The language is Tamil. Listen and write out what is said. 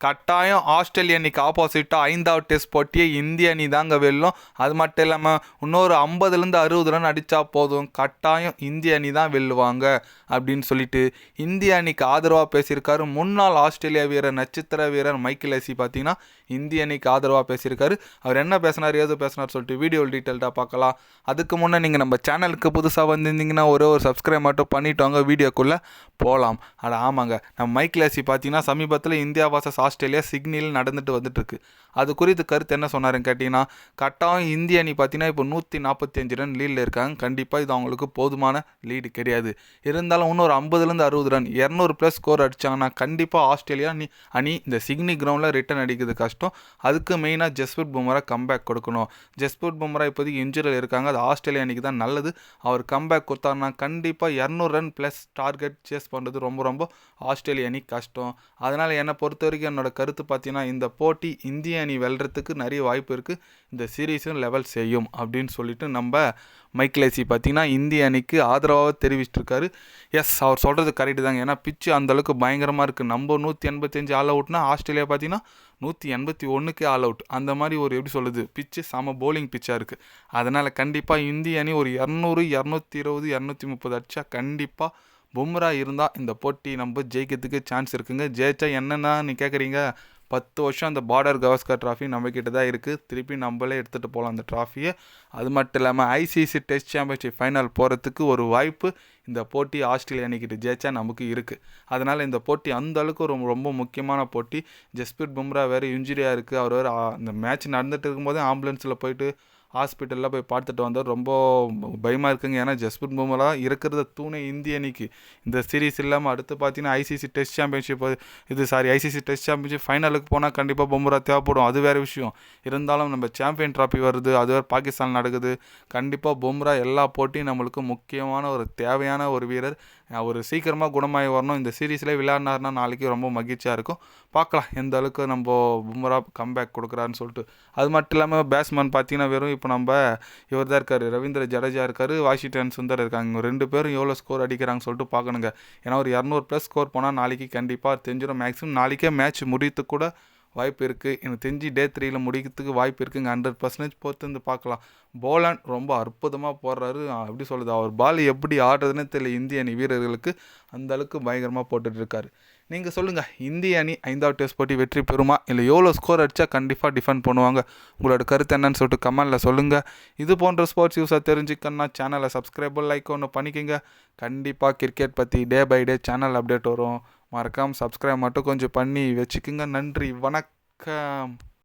கட்டாயம் ஆஸ்திரேலியா அணிக்கு ஆப்போசிட்டாக ஐந்தாவது டெஸ்ட் போட்டியே இந்திய அணி தாங்க வெல்லும். அது மட்டும் இல்லாமல் இன்னொரு ஐம்பதுலேருந்து அறுபது ரன் அடித்தா போதும். கட்டாயம் இந்திய அணி தான் வெல்லுவாங்க அப்படின்னு சொல்லிட்டு இந்திய அணிக்கு ஆதரவாக பேசியிருக்காரு. முன்னாள் ஆஸ்திரேலியா வீரர் நட்சத்திர வீரர் மைக்கேல் எசி பார்த்தீங்கன்னா இந்திய அணிக்கு ஆதரவாக பேசியிருக்காரு. அவர் என்ன பேசினார் ஏது பேசினார் சொல்லிட்டு வீடியோ டீட்டெயில்டாக பார்க்கலாம். அதுக்கு முன்னே நீங்கள் நம்ம சேனலுக்கு புதுசாக வந்திருந்தீங்கன்னா ஒரே ஒரு சப்ஸ்கிரைப் மட்டும் பண்ணிட்டு வாங்க. வீடியோக்குள்ளே போகலாம் அட ஆமாங்க. நம்ம மைக்கேல் எசி பார்த்தீங்கன்னா சமீபத்தில் இந்தியா வாசஸ் ஆஸ்திரேலியா சிக்னியில் நடந்துட்டு வந்துட்டுருக்கு. அது குறித்து கருத்து என்ன சொன்னாருன்னு கேட்டிங்கன்னா கட்டாயம் இந்திய அணி பார்த்தீங்கன்னா இப்போ நூற்றி நாற்பத்தஞ்சு ரன் லீடில் இருக்காங்க. கண்டிப்பாக இது அவங்களுக்கு போதுமான லீடு கிடையாது. இருந்தாலும் இன்னொரு ஐம்பதுலேருந்து அறுபது ரன் இரநூறு ப்ளஸ் ஸ்கோர் அடித்தாங்கன்னா கண்டிப்பாக ஆஸ்திரேலியா அணி அணி இந்த சிக்னி கிரவுண்டில் ரிட்டன் அடிக்கிறது கஷ்டம். அதுக்கு மெயினாக ஜஸ்பிரிட் பும்ரா கம்பேக் கொடுக்கணும். ஜஸ்பிரிட் பும்ரா இப்போதைக்கு இன்ஜுரியில் இருக்காங்க. அது ஆஸ்திரேலியா அணிக்கு தான் நல்லது. அவர் கம்பேக் கொடுத்தாருன்னா கண்டிப்பாக இரநூறு ரன் ப்ளஸ் டார்கெட் சேஸ் பண்ணுறது ரொம்ப ரொம்ப ஆஸ்திரேலியா அணி கஷ்டம். அதனால் என்னை பொறுத்த வரைக்கும் என்னோட கருத்து பார்த்தீங்கன்னா இந்த போட்டி இந்திய அணி வெல்றதுக்கு நிறைய வாய்ப்பு இருக்குது இந்த சீரீஸும் லெவல் செய்யும் அப்படின்னு சொல்லிட்டு நம்ம மைக்கேலேசி பார்த்தீங்கன்னா இந்திய அணிக்கு ஆதரவாக தெரிவிச்சிருக்காரு. எஸ் அவர் சொல்கிறது கரெக்டு தாங்க. ஏன்னா பிச்சு அந்தளவுக்கு பயங்கரமாக இருக்குது நம்ம நூற்றி எண்பத்தஞ்சு ஆல் அவுட்னா ஆஸ்திரேலியா பார்த்தீங்கன்னா நூற்றி எண்பத்தி ஒன்றுக்கு ஆல் அவுட் அந்த மாதிரி ஒரு எப்படி சொல்லுது பிச்சு செம போலிங் பிச்சாக இருக்குது அதனால் கண்டிப்பாக இந்திய அணி ஒரு இரநூறு இரநூத்தி இருபது இரநூத்தி முப்பது அடிச்சா கண்டிப்பாக பும்ரா இருந்தால் இந்த போட்டி நம்ம ஜெயிக்கிறதுக்கு சான்ஸ் இருக்குங்க. ஜெயிச்சா என்னென்னா நீ கேட்குறீங்க பத்து வருஷம் அந்த பார்டர் கவஸ்கர் ட்ராஃபி நம்மக்கிட்ட தான் இருக்குது திருப்பி நம்மளே எடுத்துகிட்டு போகலாம் அந்த ட்ராஃபியை அது மட்டும் இல்லாமல் ஐசிசி டெஸ்ட் சாம்பியன்ஷிப் ஃபைனல் போகிறதுக்கு ஒரு வாய்ப்பு இந்த போட்டி ஆஸ்திரேலியா அணிக்கிட்ட ஜெயிச்சா நமக்கு இருக்குது அதனால் இந்த போட்டி அந்த அளவுக்கு ஒரு ரொம்ப முக்கியமான போட்டி. ஜஸ்பிரிட் பும்ரா வேறு இன்ஜுரியாக இருக்குது அவர் வேறு இந்த மேட்ச் நடந்துகிட்டு இருக்கும்போதே ஆம்புலன்ஸில் போயிட்டு ஹாஸ்பிட்டலில் போய் பார்த்துட்டு வந்தார் ரொம்ப பயமாக இருக்குங்க. ஏன்னா ஜஸ்பிரிட் பும்ரா இருக்கிறத தூணை இந்திய அணிக்கு. இந்த சீரீஸ் இல்லாமல் அடுத்து பார்த்தீங்கன்னா ஐசிசி டெஸ்ட் சாம்பியன்ஷிப் இது சாரி ஐசிசி டெஸ்ட் சாம்பியன்ஷிப் ஃபைனலுக்கு போனால் கண்டிப்பாக பும்ரா தேவைப்படும். அது வேறு விஷயம். இருந்தாலும் நம்ம சாம்பியன் ட்ராஃபி வருது அது வேறு பாகிஸ்தான் நடக்குது. கண்டிப்பாக பும்ரா எல்லா போட்டியும் நம்மளுக்கு முக்கியமான ஒரு தேவையான ஒரு வீரர். அவர் சீக்கிரமாக குணமாகி வரணும். இந்த சீரீஸில் விளையாடினார்னா நாளைக்கு ரொம்ப மகிழ்ச்சியாக இருக்கும். பார்க்கலாம் எந்த அளவுக்கு நம்ம பும்ரா கம்பேக் கொடுக்குறாருன்னு சொல்லிட்டு. அது மட்டும் இல்லாமல் பேட்ஸ்மேன் பார்த்தீங்கன்னா வெறும் இப்போ நம்ம இவர் தான் இருக்கார் ரவீந்திர ஜடேஜா இருக்கார் வாஷிங்டன் சுந்தர் இருக்காங்க. இவங்க ரெண்டு பேரும் எவ்வளோ ஸ்கோர் அடிக்கிறாங்க சொல்லிட்டு பார்க்கணுங்க. ஏன்னா ஒரு இரநூறு ப்ளஸ் ஸ்கோர் போனால் நாளைக்கு கண்டிப்பாக தெரிஞ்சிடும் மேக்ஸிமம் நாளைக்கே மேட்ச் முடித்து கூட வாய்ப்பு இருக்குது எனக்கு தெரிஞ்சு டே த்ரீயில் முடிக்கிறதுக்கு வாய்ப்பு இருக்குங்க. ஹண்ட்ரட் பர்சன்டேஜ் பொறுத்து வந்து பார்க்கலாம். போலன் ரொம்ப அற்புதமாக போடுறாரு. எப்படி சொல்லுது அவர் பால் எப்படி ஆடுறதுன்னு தெரியல. இந்திய அணி வீரர்களுக்கு அந்த அளவுக்கு பயங்கரமாக போட்டுட்ருக்காரு நீங்கள் சொல்லுங்கள் இந்திய அணி ஐந்தாவது டெஸ்ட் போட்டி வெற்றி பெறுமா? இல்லை எவ்வளோ ஸ்கோர் அடித்தா கண்டிப்பாக டிஃபெண்ட் பண்ணுவாங்க? உங்களோட கருத்து என்னன்னு சொல்லிட்டு கமெண்டில் சொல்லுங்கள் இது போன்ற ஸ்போர்ட்ஸ் யூஸாக தெரிஞ்சுக்கணுன்னா சேனலை சப்ஸ்கிரைபர் லைக் ஒன்று பண்ணிக்கோங்க. கண்டிப்பாக கிரிக்கெட் பற்றி day by day channel update வரும். மறக்காமல் சப்ஸ்கிரைப் மட்டும் கொஞ்சம் பண்ணி வச்சுக்கோங்க. நன்றி வணக்கம்.